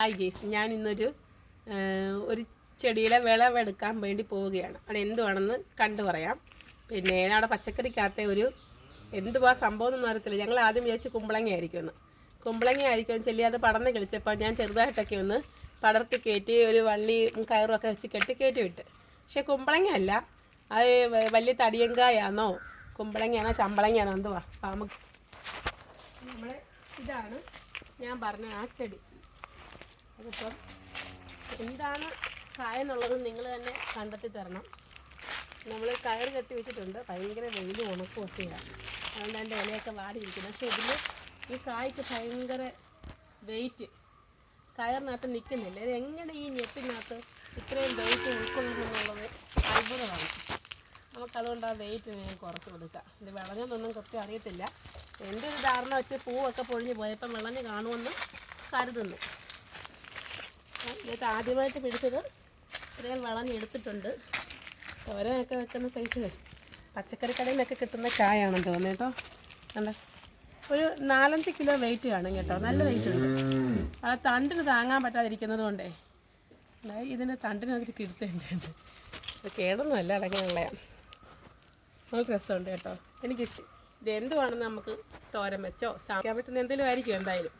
Hi guys ഞാൻ ഇന്നൊരു ഒരു ചെടിയിലെ വിളവെടുക്കാൻ വേണ്ടി പോവുകയാണ്. അത് എന്തുവാണെന്ന് കണ്ടു പറയാം. പിന്നെ അവിടെ പച്ചക്കറിക്കകത്തെ ഒരു എന്തുവാ സംഭവം എന്ന് അറിയത്തില്ല. ഞങ്ങൾ ആദ്യം വിചാരിച്ച് കുമ്പളങ്ങ ആയിരിക്കുമെന്ന് കുമ്പളങ്ങ ആയിരിക്കും ചെല്ലി അത് പടർന്ന് കളിച്ചപ്പോൾ ഞാൻ ചെറുതായിട്ടൊക്കെ ഒന്ന് പടർത്തി കയറ്റി ഒരു വള്ളി കയറും ഒക്കെ വെച്ച് കെട്ടി കയറ്റി വിട്ട്. പക്ഷേ കുമ്പളങ്ങ അല്ല. അത് വലിയ തടിയങ്കായാണോ കുമ്പളങ്ങയാണോ ചമ്പളങ്ങയാണോ എന്തുവാ? നമുക്ക് നമ്മൾ ഇതാണ് ഞാൻ പറഞ്ഞ ആ ചെടി. അതിപ്പം എന്താണ് കായെന്നുള്ളത് നിങ്ങൾ തന്നെ കണ്ടെത്തി തരണം. നമ്മൾ കയർ കെട്ടി വെച്ചിട്ടുണ്ട്. ഭയങ്കര വെയിൽ ഉണക്കും ഒക്കെയാണ്. അതുകൊണ്ട് അതിന്റെ ഇലയൊക്കെ വാടിയിരിക്കുന്നത് പക്ഷേ ഇതിൽ ഈ കായ്ക്ക് ഭയങ്കര വെയിറ്റ് കയറിനകത്ത് നിൽക്കുന്നില്ല ഇത് എങ്ങനെ ഈ ഞെട്ടിനകത്ത് ഇത്രയും വെയിറ്റ് ഉൾക്കൊള്ളുന്നുള്ളത് അത്ഭുതമാണ്. നമുക്കതുകൊണ്ട് ആ വെയിറ്റ് ഞാൻ കുറച്ച് കൊടുക്കാം. ഇത് വിളഞ്ഞതൊന്നും കൃത്യം അറിയത്തില്ല. എന്റെ ഒരു ധാരണ വെച്ച് പൂവൊക്കെ പൊഴിഞ്ഞ് പോയപ്പം വിളഞ്ഞ് കാണുമെന്ന് കരുതുന്നു. ഇത് ആദ്യമായിട്ട് പിടിച്ചത് ഇത്രയും വളഞ്ഞെടുത്തിട്ടുണ്ട് തോരനൊക്കെ വെക്കുന്ന സൈസ് പച്ചക്കറി കടയിൽ നിന്നൊക്കെ കിട്ടുന്ന ചായയാണെന്ന് തോന്നുന്നു കേട്ടോ. അല്ല ഒരു നാലഞ്ച് കിലോ വെയിറ്റ് കാണും കേട്ടോ. നല്ല വെയിറ്റ് ഉണ്ട്. അത് തണ്ടിന് താങ്ങാൻ പറ്റാതിരിക്കുന്നത് കൊണ്ടേ. ഇതിന് തണ്ടിന് അതിൽ ഇത് കേടൊന്നുമല്ല അതങ്ങനെയുള്ളതാണ് നല്ല രസമുണ്ട് കേട്ടോ. എനിക്കിഷ്ടം ഇത് എന്തുവാണെന്ന് നമുക്ക് തോരൻ വെച്ചോ? സാധിക്കാൻ പറ്റുന്ന എന്തെങ്കിലും ആയിരിക്കും എന്തായാലും?